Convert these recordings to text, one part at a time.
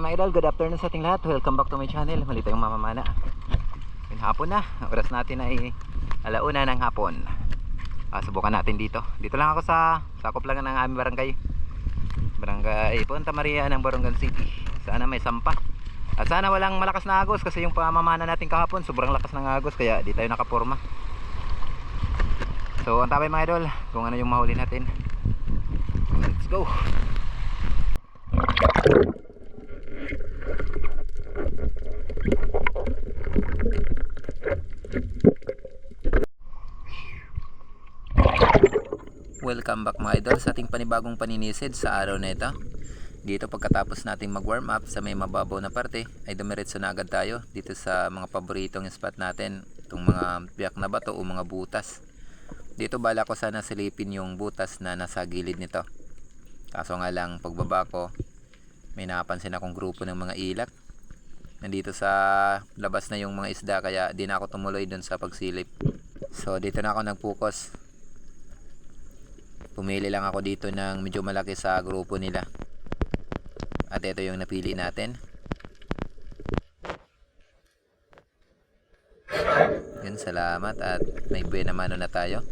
Okay mga idol, good afternoon sa ating lahat. Welcome back to my channel. Mali tayong mamamana. Yung hapon na. Oras natin ay alauna ng hapon. Ah, subukan natin dito. Dito lang ako sa sakop lang ng aming barangay. Barangay Punta Maria ng Barongan City. Sana may sampa. At sana walang malakas na agos kasi yung pamamana natin kahapon sobrang lakas ng agos kaya di tayo nakaporma. So, ang tabay mga idol, kung ano yung mahuli natin. Let's go. Welcome back mga idol sa ating panibagong paninisid sa araw na ito. Dito pagkatapos nating mag warm up sa may mababaw na parte ay dumiretso na agad tayo dito sa mga paboritong spot natin. Itong mga biyak na bato o mga butas. Dito bala ko sana silipin yung butas na nasa gilid nito. Kaso nga lang pagbaba ko may napansin akong grupo ng mga ilak. Nandito sa labas na yung mga isda kaya di na ako tumuloy dun sa pagsilip. So dito na ako nag-focus pumili lang ako dito ng medyo malaki sa grupo nila. At ito yung napili natin. Yun salamat. At may buena mano na tayo.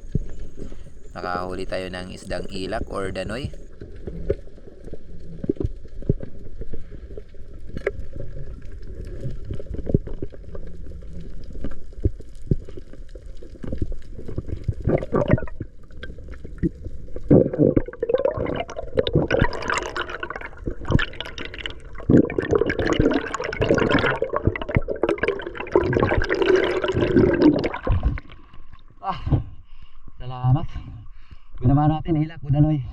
Nakahuli tayo ng isdang ilak or danoy ah salamat binama natin ilak o danoy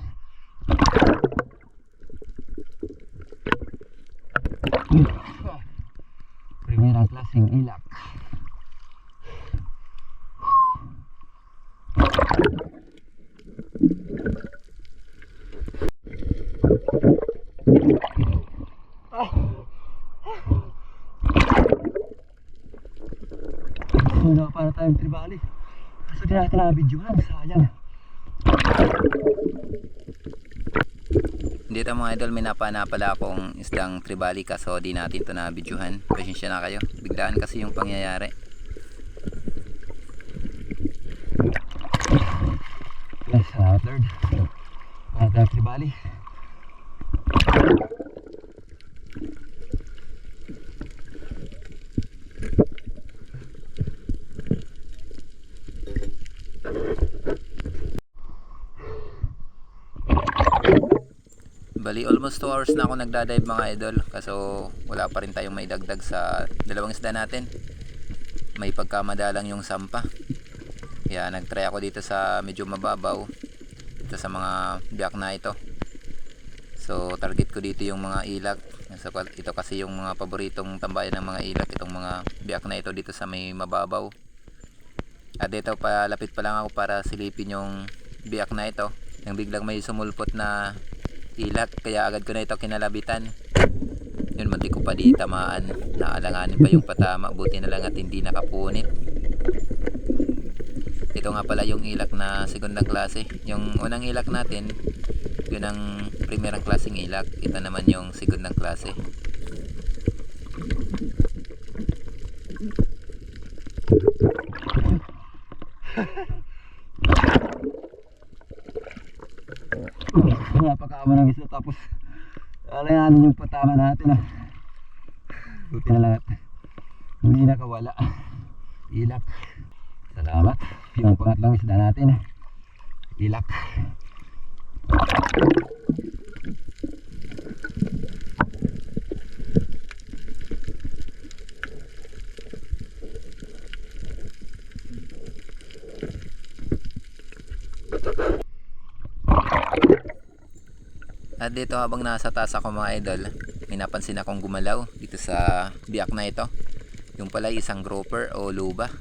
primerang klaseng ilak Wala para tayong tribali. Natin na-videohan, sayang. Dito mga idol, may napana pala akong isdang tribali kaso di natin ito na-videohan. Pasensya na kayo. Biglaan kasi yung pangyayari. Yes, uh, third. Tayong tribali. Bali almost 2 hours na ako nagdadive mga idol kaso wala pa rin tayong may dagdag sa dalawang isda natin. May pagkamadalang yung sampa. Kaya nagtry ako dito sa medyo mababaw dito sa mga biyak na ito. So target ko dito yung mga ilak. So, ito kasi yung mga paboritong tambayan ng mga ilak itong mga biyak na ito dito sa may mababaw. At dito palapit pa lang ako para silipin yung biyak na ito. Nang biglang may sumulpot na ilak kaya agad ko na ito kinalabitan. Yun munti ko pa di tamaan naalanganin pa yung patama. Buti na lang at hindi nakapunit. Ito nga pala yung ilak na segundang klase. Yung unang ilak natin yun ang primerang klaseng ilak. Ito naman yung segundang klase napakama ng isda tapos alanganin yung patama natin ah. buti na lang at hindi nakawala. Ilak. Salamat. Yung pangatlong isda natin. Ilak dito habang nasa taas ako mga idol, may napansin akong gumalaw dito sa biyak na ito. Yung pala isang grouper o luba.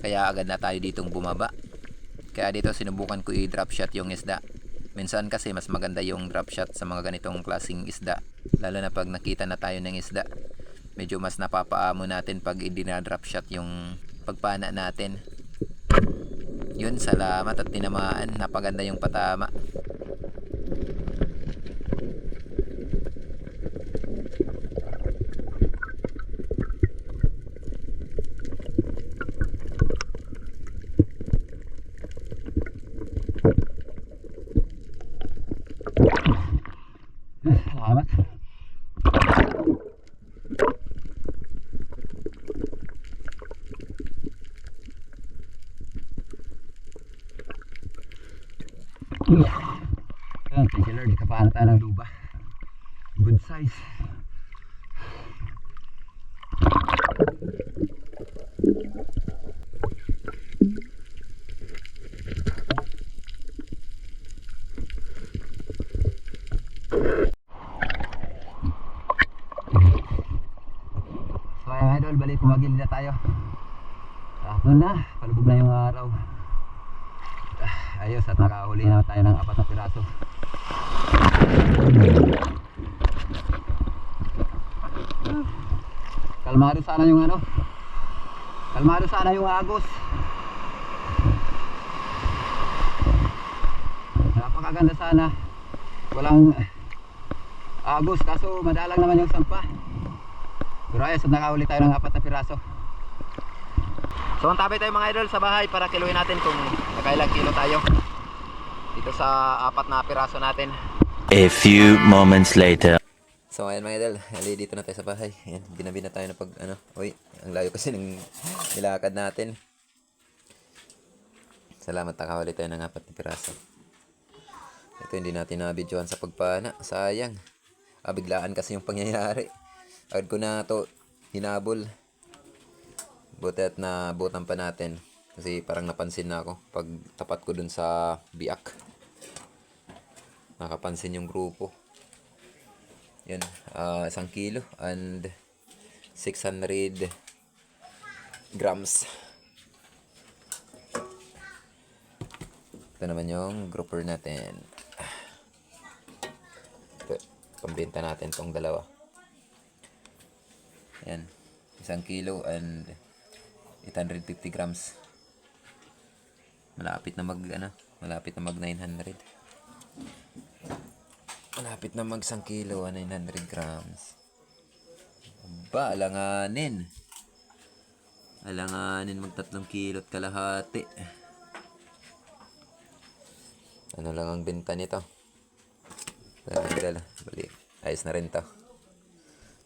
Kaya agad na tayo ditong bumaba. Kaya dito sinubukan ko i-drop shot yung isda. Minsan kasi mas maganda yung drop shot sa mga ganitong klaseng isda. Lalo na pag nakita na tayo ng isda. Medyo mas napapaamo natin pag i-drop shot yung pagpana natin. Yun, salamat at tinamaan. Napaganda yung patama. Ayan, thank you Lord, kapaan tayo ng luba. Good size. So pumagilid na tayo. Hapon na, palubog na yung araw. Ah, Ayos at nakahuli na tayo ng apat na piraso. Kalmado sana yung ano. Kalmado sana yung agos. Napakaganda sana. Walang agos kaso madalang naman yung sampa. Pero ayos nakahuli tayo ng apat na piraso. So antabay tayo mga idol sa bahay para kiluin natin kung nakailang kilo tayo. Dito sa apat na piraso natin. A few moments later. So ayan mga idol, ali dito na tayo sa bahay. Ayan, ginabi na tayo na pag ano. Uy, ang layo kasi ng nilakad natin. Salamat nakahuli tayo ng apat na piraso. Ito hindi natin na-videohan sa pagpana. Sayang. Ah, biglaan kasi yung pangyayari. Agad ko na to hinabol. Buti at nabutan pa natin. Kasi parang napansin na ako pag tapat ko dun sa biak. Nakapansin yung grupo. Yan, ah, isang kilo and 600 grams. Ito naman yung grouper natin. Ito, pambenta natin tong dalawa. Yan, isang kilo and 850 grams. Malapit na mag, ano, malapit na mag 900. Malapit na mag 1 kilo, 900 grams. Ba, alanganin. Alanganin mag 3 kilo at kalahati. Ano lang ang benta nito? Dala, dala. Bali, ayos na rin to.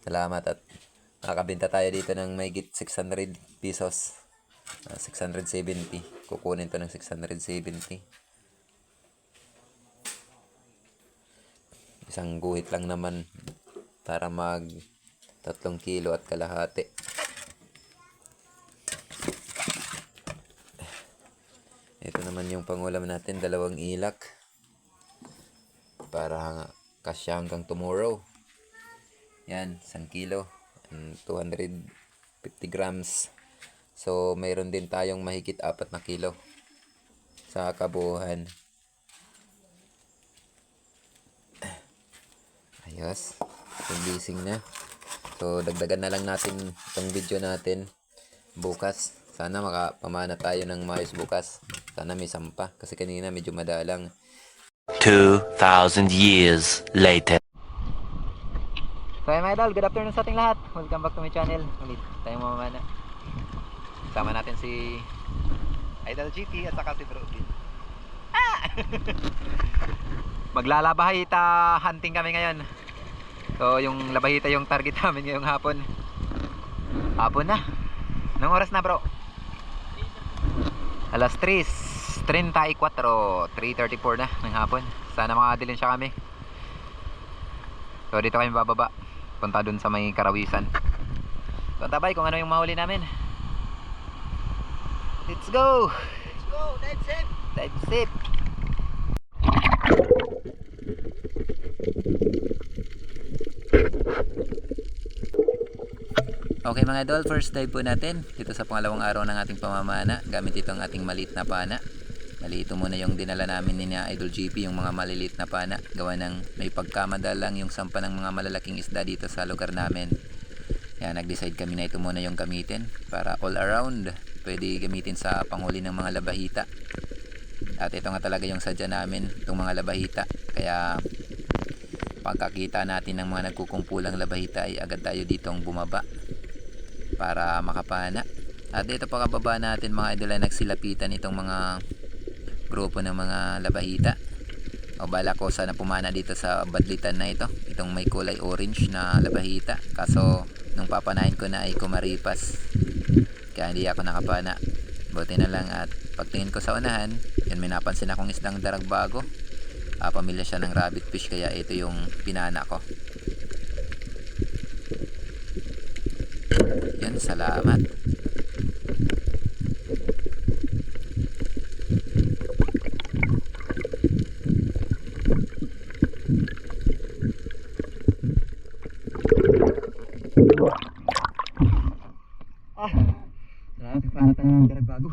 Salamat at nakakabenta tayo dito ng may 600 pesos. Ah, 670. Kukunin to ng 670. Isang guhit lang naman para mag tatlong kilo at kalahati. Ito naman yung pangulam natin, dalawang ilak. Para kasya hanggang tomorrow. Yan, isang kilo. And 250 grams. So, mayroon din tayong mahigit apat na kilo sa kabuuhan. Ayos. Pagising na. So, dagdagan na lang natin itong video natin bukas. Sana makapamana tayo ng maayos bukas. Sana may sampa. Kasi kanina medyo madalang. 2,000 years later. So, hey, mga idol, good afternoon sa ating lahat. Welcome back to my channel. Ulit tayong mamamana. Sama natin si Idol GT at saka si Brody. Ah! Maglalabahita hunting kami ngayon. So, yung labahita yung target namin ngayong hapon. Hapon na. Anong oras na, bro? Alas 3.34. 3.34 na ng hapon. Sana makadilin siya kami. So, dito kami bababa. Punta dun sa may karawisan. Tabay kung ano yung mahuli namin. Let's go! Let's go! Dive sip! Dive sip! Okay mga idol, first dive po natin dito sa pangalawang araw ng ating pamamana gamit itong ating maliit na pana. Bali ito muna yung dinala namin ni na Idol GP yung mga maliliit na pana gawa ng may pagkamadalang yung sampa ng mga malalaking isda dito sa lugar namin. Yan, nag-decide kami na ito muna yung gamitin para all around pwede gamitin sa panghuli ng mga labahita. At ito nga talaga yung sadya namin, itong mga labahita. Kaya pagkakita natin ng mga nagkukumpulang labahita ay agad tayo ditong bumaba para makapana. At ito pa kababa natin mga idol ay nagsilapitan itong mga grupo ng mga labahita. O bala ko sana pumana dito sa badlitan na ito. Itong may kulay orange na labahita. Kaso nung papanahin ko na ay kumaripas. Kaya hindi ako nakapana. Buti na lang at pagtingin ko sa unahan, yan may napansin akong isdang daragbago. Ah, pamilya siya ng rabbit fish kaya ito yung pinana ko. Yan, salamat. Ah, salamat sa panatan ng bago.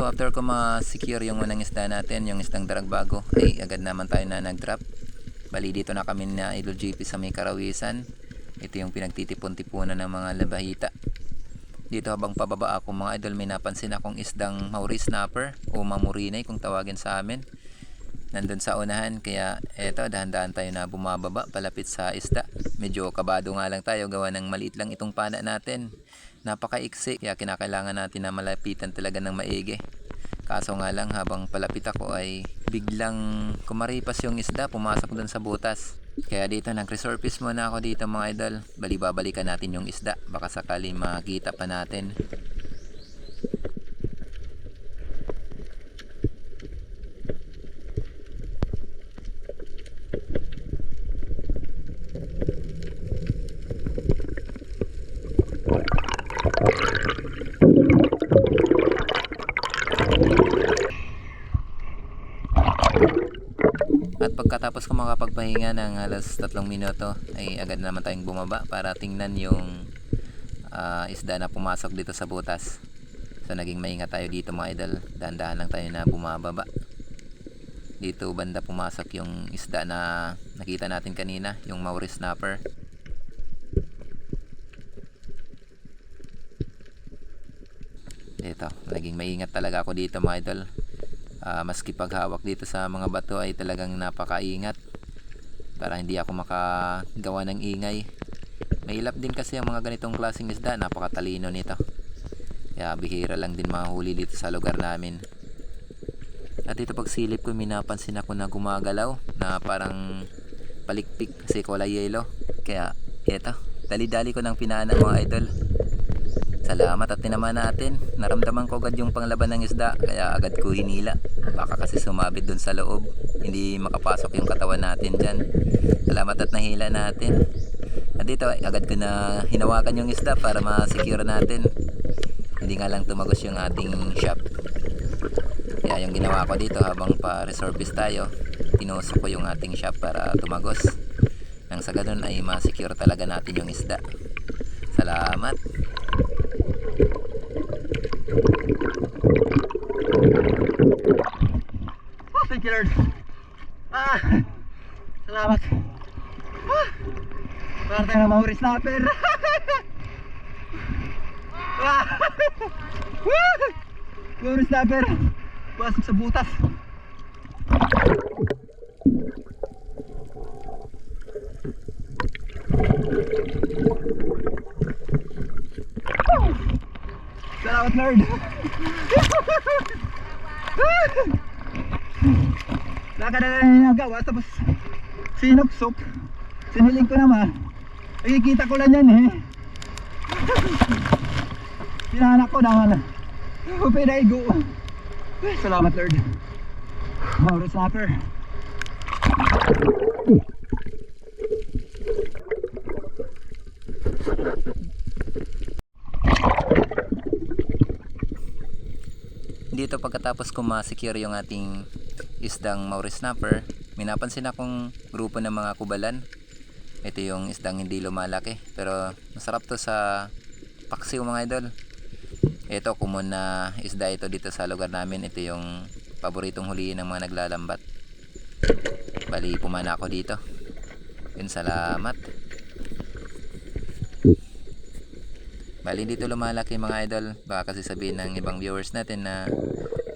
So after ko ma-secure yung unang isda natin, yung isdang daragbago, ay agad naman tayo na nag-drop. Bali dito na kami na Idol GP sa may karawisan. Ito yung pinagtitipon-tipunan ng mga labahita. Dito habang pababa ako mga idol may napansin akong isdang Maurice snapper o mamurinay kung tawagin sa amin. Nandun sa unahan kaya eto dahan-dahan tayo na bumababa palapit sa isda. Medyo kabado nga lang tayo gawa ng maliit lang itong pana natin. Napakaiksi kaya kinakailangan natin na malapitan talaga ng maigi. Kaso nga lang habang palapit ako ay biglang kumaripas yung isda pumasok dun sa butas. Kaya dito nag-resurface muna ako dito mga idol. Bali babalikan natin yung isda. Baka sakali makita pa natin. At pagkatapos ko makapagpahinga ng alas tatlong minuto ay agad naman tayong bumaba para tingnan yung ah, isda na pumasok dito sa butas. So naging maingat tayo dito mga idol. Dahan-dahan lang tayo na bumababa. Dito banda pumasok yung isda na nakita natin kanina, yung Maurice snapper. Dito, naging maingat talaga ako dito mga idol. Ah, maski paghawak dito sa mga bato ay talagang napakaingat para hindi ako makagawa ng ingay. Mahilap din kasi ang mga ganitong klaseng isda napakatalino nito. Kaya bihira lang din mahuli dito sa lugar namin. At dito pag silip ko minapansin ako na gumagalaw na parang palikpik kasi kulay yellow kaya eto dali-dali ko ng pinana mga idol. Salamat at tinaman natin. Naramdaman ko agad yung panglaban ng isda kaya agad ko hinila. Baka kasi sumabit dun sa loob. Hindi makapasok yung katawan natin dyan. Salamat at nahila natin. At dito agad ko na hinawakan yung isda para ma-secure natin. Hindi nga lang tumagos yung ating shop. Kaya yung ginawa ko dito habang pa reservice tayo, tinusok ko yung ating shop para tumagos. Nang sa ganun ay ma-secure talaga natin yung isda. Salamat. Oh, thank you Lord. Ah, salamat. Ah, para tayo ng Maurice snapper. ah! Maurice snapper. Pasok sa butas. Salamat Lord. Nakadala na nagawa tapos sinuksok. Siniling ko naman. Nakikita ko lang yan eh. Pinahanak ko naman. Pinaigo. Salamat Lord. Mauro snapper. Dito pagkatapos ko ma-secure yung ating isdang Maurice snapper, may napansin akong grupo ng mga kubalan. Ito yung isdang hindi lumalaki, pero masarap to sa paksiw mga idol. Ito, common na isda ito dito sa lugar namin. Ito yung paboritong huliin ng mga naglalambat. Bali, pumana ako dito. Yun, salamat. Bali dito lumalaki mga idol. Baka kasi sabihin ng ibang viewers natin na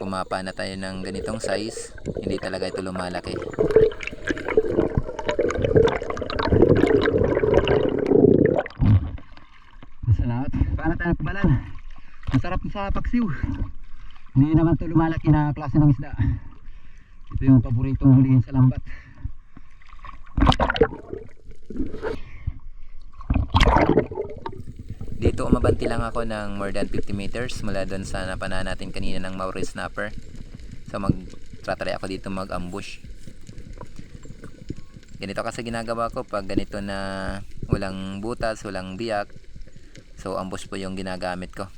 pumapa na tayo ng ganitong size. Hindi talaga ito lumalaki. Salamat. Para tayo kubalan. Masarap sa paksiw. Hindi naman to lumalaki na klase ng isda. Ito yung paboritong hulihin sa lambat. Dito umabanti lang ako ng more than 50 meters mula doon sa napanahan natin kanina ng Maori Snapper. So mag-try ako dito mag-ambush. Ganito kasi ginagawa ko pag ganito na walang butas, walang biyak. So ambush po yung ginagamit ko.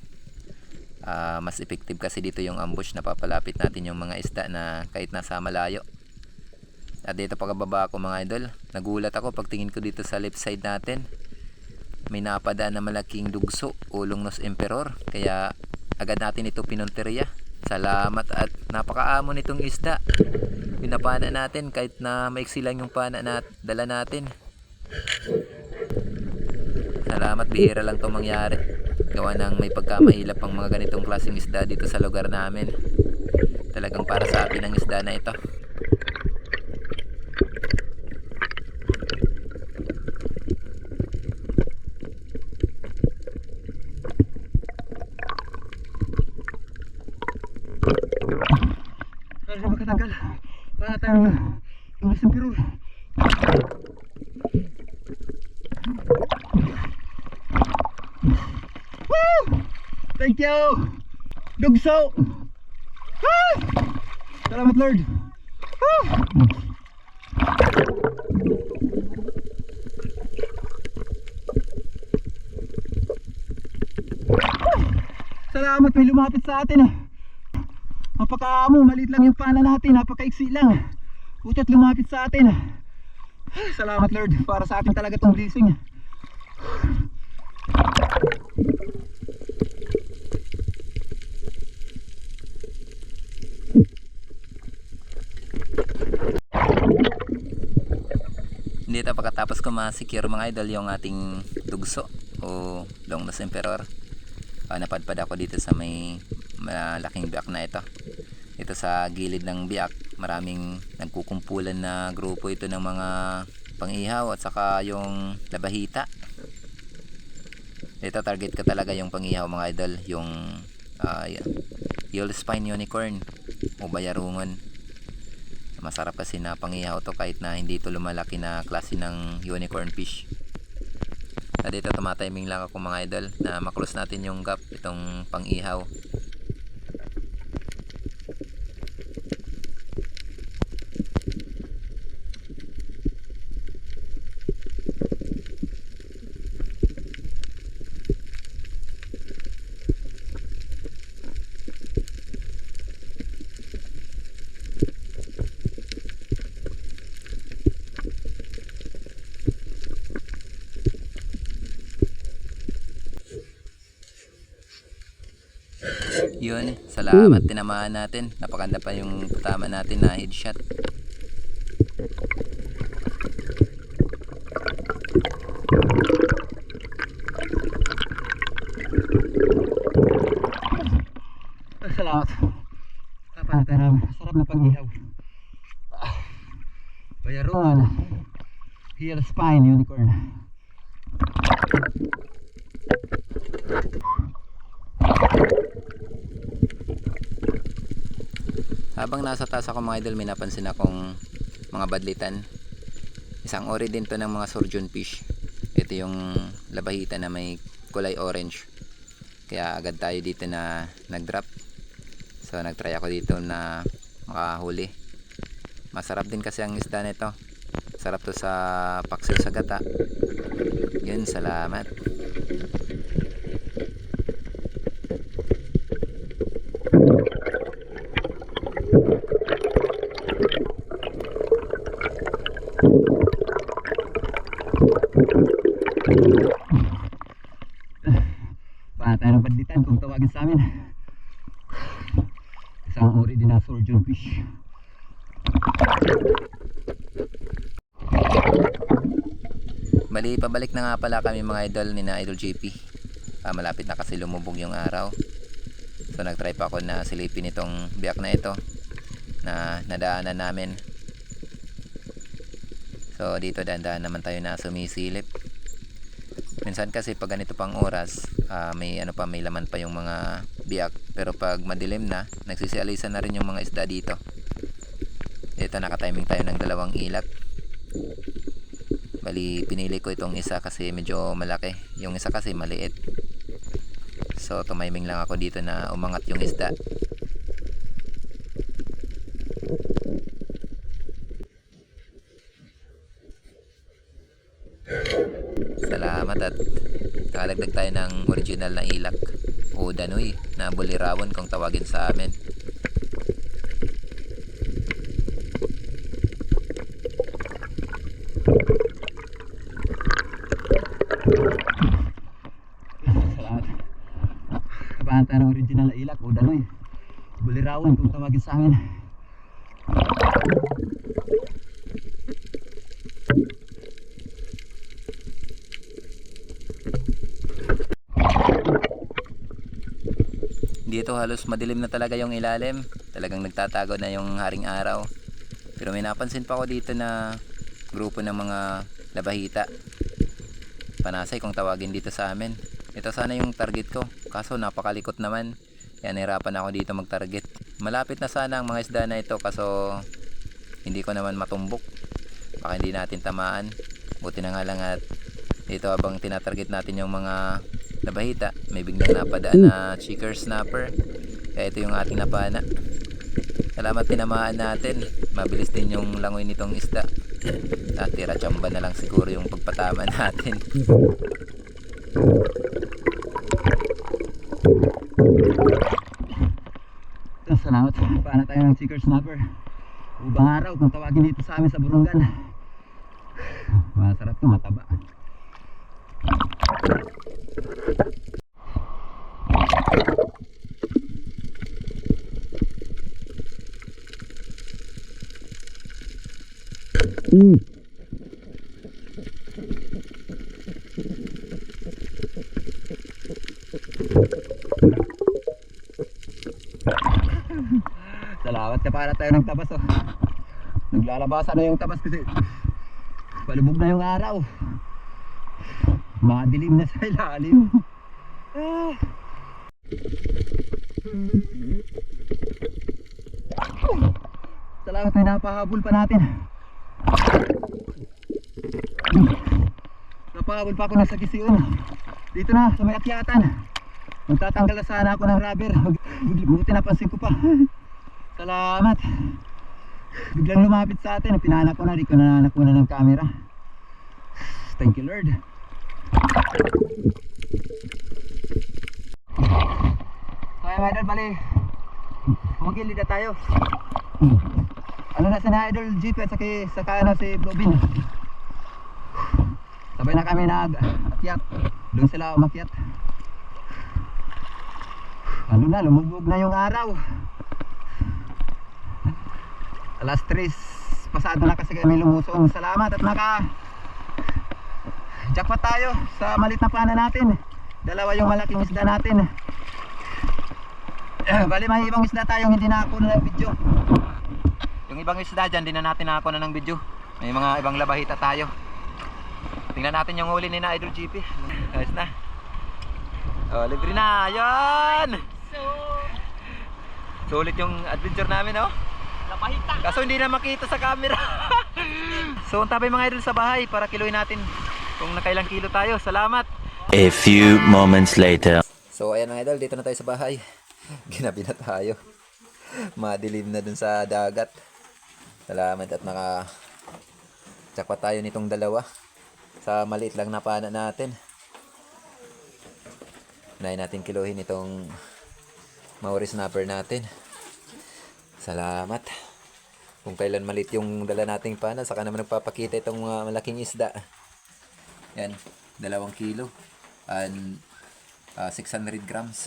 Ah, mas effective kasi dito yung ambush na papalapit natin yung mga isda na kahit nasa malayo. At dito pagkababa ako mga idol, nagulat ako pagtingin ko dito sa left side natin may napadaan na malaking dugso, ulong nos emperor. Kaya agad natin ito pinunteriya. Salamat at napakaamo nitong isda. Pinapana natin kahit na maiksi lang yung pana na dala natin. Salamat, bihira lang to mangyari. Gawa ng may pagkamahilap ang mga ganitong klaseng isda dito sa lugar namin. Talagang para sa atin ang isda na ito. Para sa magkatanggal. Para tayong yung isang pirul. Woo! Thank you! Dugso! Woo! Salamat Lord! Woo! Salamat may lumapit sa atin ah. Napakaamo, maliit lang yung pana natin, napakaiksi lang. Butit lumapit sa atin. Salamat Lord, para sa atin talaga tong blessing. Dito pagkatapos ko ma-secure mga idol yung ating dugso o long nose emperor. Ah, napadpad ako dito sa may malaking biyak na ito. Ito sa gilid ng biyak, maraming nagkukumpulan na grupo ito ng mga pangihaw at saka yung labahita. Ito target ko talaga yung pangihaw mga idol, yung uh, yellow spine unicorn o bayarungon masarap kasi na pangihaw to kahit na hindi to lumalaki na klase ng unicorn fish. At dito tumatiming lang ako mga idol na maklose natin yung gap itong pangihaw salamat tinamaan natin napakanda pa yung tama natin na headshot Salamat. Kapataram, sarap na pang-ihaw. Bayaron. Heel spine unicorn. Habang nasa taas ako mga idol may napansin akong mga badlitan. Isang ori din to ng mga surgeon fish. Ito yung labahita na may kulay orange. Kaya agad tayo dito na nag drop so nag try ako dito na makahuli. Masarap din kasi ang isda nito. Sarap to sa paksiw sa gata. Yun salamat Paano tayo ng banditan kung tawagin sa amin. Isang uri din na surgeon fish. Bali, pabalik na nga pala kami mga idol ni na Idol JP. Ah, malapit na kasi lumubog yung araw. So nagtry pa ako na silipin itong biyak na ito na nadaanan namin. So dito dandaan naman tayo na sumisilip. Minsan kasi pag ganito pang oras, ah, may ano pa, may laman pa yung mga biyak. Pero pag madilim na, nagsisialisan na rin yung mga isda dito. Ito, nakatiming tayo ng dalawang ilak. Bali, pinili ko itong isa kasi medyo malaki. Yung isa kasi maliit. So, tumiming lang ako dito na umangat yung isda. Salamat at kalagdag tayo ng original na ilak o danoy na bulirawon kung tawagin sa amin. Ng original na ilak o danoy. Bulirawan kung tawagin sa amin. Dito halos madilim na talaga yung ilalim. Talagang nagtatago na yung haring araw. Pero may napansin pa ako dito na grupo ng mga labahita. Panasay kung tawagin dito sa amin. Ito sana yung target ko. Kaso napakalikot naman. Kaya nahirapan ako dito mag-target. Malapit na sana ang mga isda na ito kaso hindi ko naman matumbok. Baka hindi natin tamaan. Buti na nga lang at dito habang tinatarget natin yung mga nabahita, may biglang napadaan na chicker snapper. Kaya ito yung ating napana. Salamat tinamaan natin. Mabilis din yung langoy nitong isda. At chamba na lang siguro yung pagpatama natin. Salamat. Paano tayo ng chicker snapper. Ubang araw kung tawagin dito sa amin sa Burungan. Masarap to, mataba. Salamat ka para tayo ng tabas oh. Naglalabasan na yung tabas kasi palubog na yung araw. Madilim na sa ilalim. Ah. Salamat na napahabol pa natin. Napahabol pa ako na sa kisiyon. Dito na sa may akyatan. Magtatanggal na sana ako ng rubber. Buti napansin ko pa. Salamat. Biglang lumapit sa atin. Pinahanap ko na. Di ko na nakuha ng camera. Thank you Lord. So mga idol, bali. Magilid na tayo. Ano na si na idol jeep at saka, saka ano si Blobin. Sabay na kami nag akyat. Doon sila umakyat. Ano na, lumubog na yung araw. Alas 3 pasado na kasi kami lumusong. Salamat at naka jackpot tayo sa malit na pana natin. Dalawa yung malaking isda natin. Bali may ibang isda tayong hindi na ako ng video. Yung ibang isda dyan, di na natin ako na ng video. May mga ibang labahita tayo. Tingnan natin yung huli ni na Idol GP. Ayos na. Oh, libre na. Ayun! Sulit yung adventure namin, oh. Lapahita. Kaso hindi na makita sa camera. so, untabay mga idol sa bahay para kiluin natin kung nakailang kilo tayo. Salamat! A few moments later. So, ayan mga idol, dito na tayo sa bahay. Ginabi na tayo. Madilim na dun sa dagat. Salamat at naka jackpot tayo nitong dalawa sa maliit lang na pana natin. Unahin natin kiluhin itong Maori snapper natin. Salamat. Kung kailan malit yung dala nating pana, saka naman nagpapakita itong mga malaking isda. Yan, dalawang kilo. And ah, 600 grams.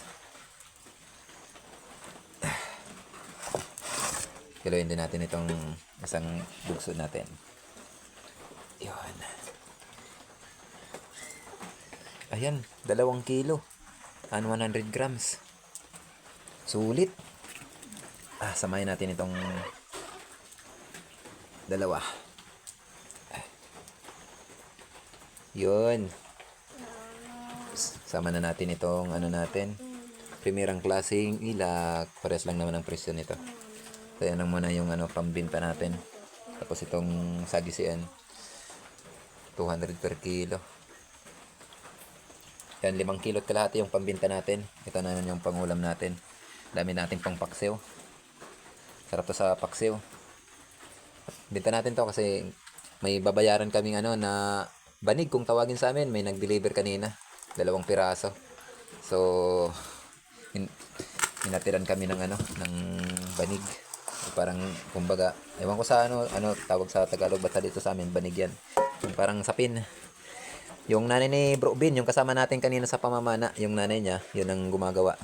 Kiloin din natin itong isang bugso natin. Yun. Ayan, dalawang kilo. And 100 grams. Sulit. Ah, samahin natin itong dalawa. Yun. Sama na natin itong ano natin. Primerang klaseng ilak. Pares lang naman ang presyo nito. So yan lang muna yung ano, pambinta natin. Tapos itong sagisian. 200 per kilo. Yan, 5 kilo at kalahati yung pambinta natin. Ito na yung pangulam natin. Dami natin pang paksiw. Sarap to sa paksiw. Binta natin to kasi may babayaran kaming ano na banig kung tawagin sa amin. May nag-deliver kanina. Dalawang piraso. So, in, inatiran kami ng ano, ng banig. Parang, kumbaga, ewan ko sa ano, ano tawag sa Tagalog, basta dito sa amin, banig yan. Yung Parang sapin. Yung nanay ni Bro Bin, yung kasama natin kanina sa pamamana, yung nanay niya, yun ang gumagawa.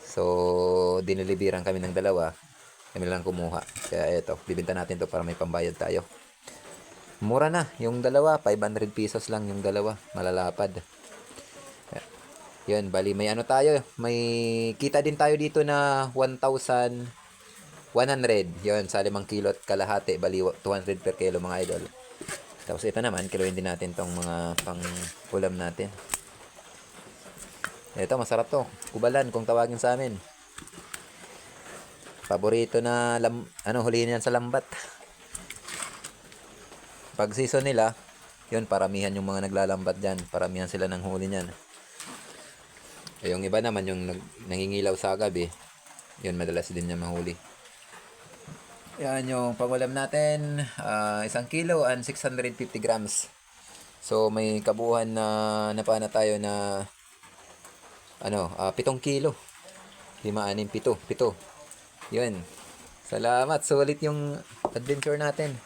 So, dinilibiran kami ng dalawa. Kami lang kumuha. Kaya eto, bibinta natin to para may pambayad tayo. Mura na, yung dalawa, 500 pesos lang yung dalawa. Malalapad. Yun, bali may ano tayo, may kita din tayo dito na 1,100. Yun, sa 5 kilo at kalahati, bali 200 per kilo mga idol. Tapos ito naman, kiloin din natin tong mga pang ulam natin. Ito, masarap to. Kubalan, kung tawagin sa amin. Paborito na lam, ano, huliin yan sa lambat. Pag season nila, yun, paramihan yung mga naglalambat dyan. Paramihan sila ng huli niyan. Eh, yung iba naman, yung nag, nangingilaw sa gabi, yun, madalas din niya mahuli. Yan yung pangulam natin. ah, isang kilo and 650 grams. So, may kabuuan na napana tayo na ano, ah, 7 kilo. 5, 6, 7. 7. Yun. Salamat. Sulit yung adventure natin.